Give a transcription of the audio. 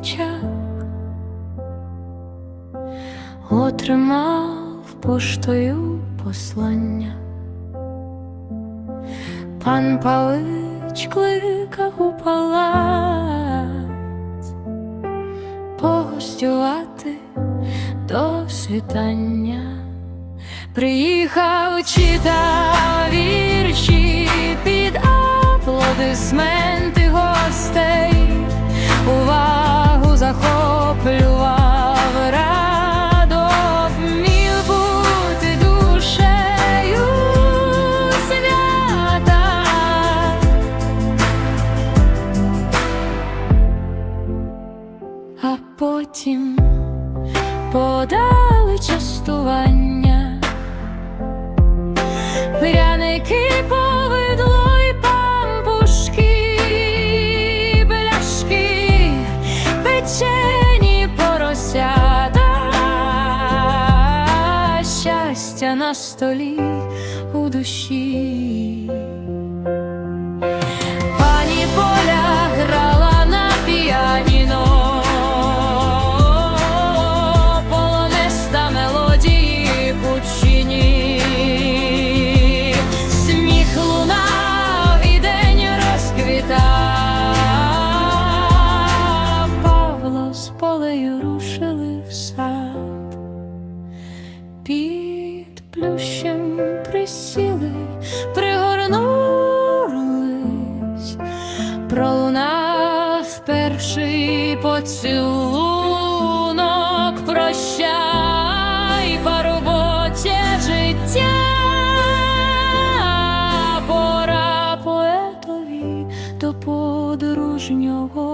плечах, отримав поштою послання. Пан Палич кликав у палац погостювати до світання. Приїхав, читав вірші під аплодисменти бути душею свята. А потім подали частування, пряники, повидло на столі у душі. Перший поцілунок, прощай, парубоче життя, пора поетові до майбутнього.